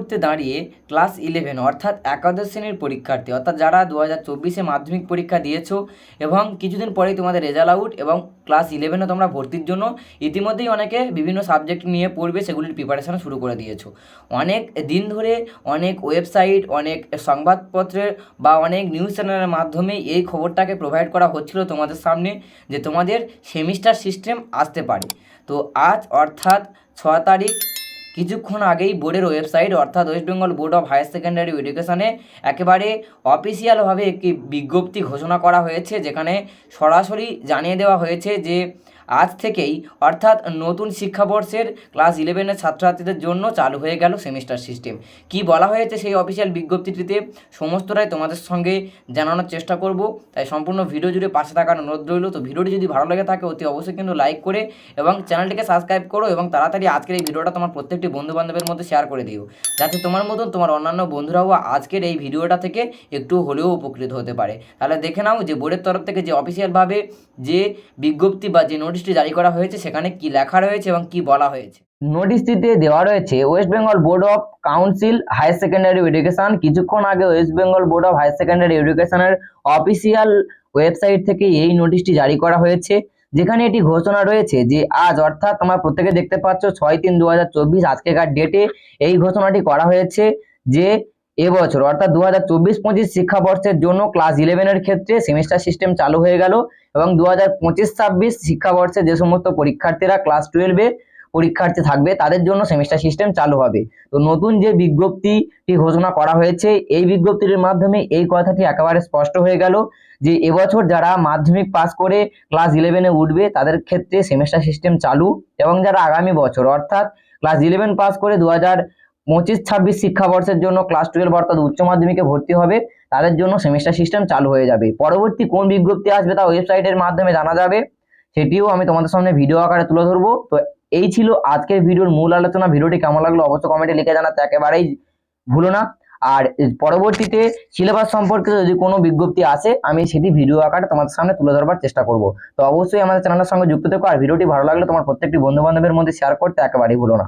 মুহূর্তে দাঁড়িয়ে class eleven অর্থাৎ একাদশ শ্রেণির পরীক্ষার্থী, অর্থাৎ যারা দু হাজার চব্বিশে মাধ্যমিক পরীক্ষা দিয়েছ এবং কিছুদিন পরেই তোমাদের রেজাল্ট আউট এবং ক্লাস ইলেভেনে তোমরা ভর্তির জন্য ইতিমধ্যেই অনেকে বিভিন্ন সাবজেক্ট নিয়ে পড়বে সেগুলির প্রিপারেশান শুরু করে দিয়েছ। অনেক দিন ধরে অনেক ওয়েবসাইট অনেক সংবাদপত্রের বা অনেক নিউজ চ্যানেলের মাধ্যমে এই খবরটাকে প্রোভাইড করা হচ্ছিল তোমাদের সামনে যে তোমাদের সেমিস্টার সিস্টেম আসতে পারে। তো আজ অর্থাৎ ছ তারিখ কিছুক্ষণ আগেই বোর্ডের ওয়েবসাইট, অর্থাৎ West Bengal board of higher secondary এডুকেশনে একেবারে অফিসিয়ালভাবে একটি বিজ্ঞপ্তি ঘোষণা করা হয়েছে, যেখানে সরাসরি জানিয়ে দেওয়া হয়েছে যে আজ থেকেই, অর্থাৎ নতুন শিক্ষাবর্ষের ক্লাস ইলেভেনের ছাত্রছাত্রীদের জন্য চালু হয়ে গেল সেমিস্টার সিস্টেম। কি বলা হয়েছে সেই অফিসিয়াল বিজ্ঞপ্তিটিতে, সমস্তটাই তোমাদের সঙ্গে জানানোর চেষ্টা করব। তাই সম্পূর্ণ ভিডিও জুড়ে পাশে থাকার অনুরোধ রইল। তো ভিডিওটি যদি ভালো লেগে থাকে, অতি অবশ্যই কিন্তু লাইক করে এবং চ্যানেলটিকে সাবস্ক্রাইব করো এবং তাড়াতাড়ি আজকের এই ভিডিওটা তোমার প্রত্যেকটি বন্ধু বান্ধবের মধ্যে শেয়ার করে দিও। যাতে তোমার মতন তোমার অন্যান্য বন্ধুরাও আজকের এই ভিডিওটা থেকে একটু হলেও উপকৃত হতে পারে। তাহলে দেখে নাও যে বোর্ডের তরফ থেকে যে অফিসিয়ালভাবে যে বিজ্ঞপ্তি বা যে নোটিশটি জারি করা হয়েছে, সেখানে কি লেখা রয়েছে এবং কি বলা হয়েছে? নোটিশটিতে দেওয়া রয়েছে West Bengal board of council higher secondary education কিছুক্ষণ আগে West Bengal board of higher secondary এডুকেশনের অফিসিয়াল ওয়েবসাইট থেকে এই নোটিশটি জারি করা হয়েছে, যেখানে এটি ঘোষণা রয়েছে যে আজ, অর্থাৎ তোমরা প্রত্যেকে দেখতে পাচ্ছ, ছয় তিন দু হাজার চব্বিশ আজকেকার ডেটে এই ঘোষণাটি করা হয়েছে যে এবছর, অর্থাৎ দু হাজার চব্বিশ পঁচিশ শিক্ষাবর্ষের জন্য ক্লাস ইলেভেনের ক্ষেত্রে সেমিস্টার সিস্টেম চালু হয়ে গেল এবং দু হাজার পঁচিশ ছাব্বিশ শিক্ষাবর্ষে যে সমস্ত পরীক্ষার্থীরা ক্লাস টুয়েলভে পরীক্ষার্থী থাকবে, তাদের জন্য সেমিস্টার সিস্টেম চালু হবে। তো নতুন যে বিজ্ঞপ্তিটি ঘোষণা করা হয়েছে, এই বিজ্ঞপ্তির মাধ্যমে এই কথাটি একেবারে স্পষ্ট হয়ে গেল যে এবছর যারা মাধ্যমিক পাস করে ক্লাস ইলেভেনে উঠবে, তাদের ক্ষেত্রে সেমিস্টার সিস্টেম চালু এবং যারা আগামী বছর, অর্থাৎ ক্লাস ইলেভেন পাস করে দু হাজার পঁচিশ ছাব্বিশ শিক্ষাবর্ষের জন্য ক্লাস টুয়েলভ অর্থাৎ উচ্চ মাধ্যমিকে ভর্তি হবে, তাদের জন্য সেমিস্টার সিস্টেম চালু হয়ে যাবে। পরবর্তী কোন বিজ্ঞপ্তি আসবে তা ওয়েবসাইটের মাধ্যমে জানা যাবে, সেটিও আমি তোমাদের সামনে ভিডিও আকারে তুলে ধরবো। তো এই ছিল আজকের ভিডিওর মূল আলোচনা। ভিডিওটি কেমন লাগল অবশ্যই কমেন্টে লিখে জানাতে একেবারেই ভুলো না। আর পরবর্তীতে সিলেবাস সম্পর্কে যদি কোনো বিজ্ঞপ্তি আসে, আমি সেটি ভিডিও আকারে তোমাদের সামনে তুলে ধরবার চেষ্টা করব। তো অবশ্যই আমাদের চ্যানেলের সঙ্গে যুক্ত থেকো। আর ভিডিওটি ভালো লাগলে তোমার প্রত্যেকটি বন্ধু বান্ধবের মধ্যে শেয়ার করতে একেবারেই ভুলো না।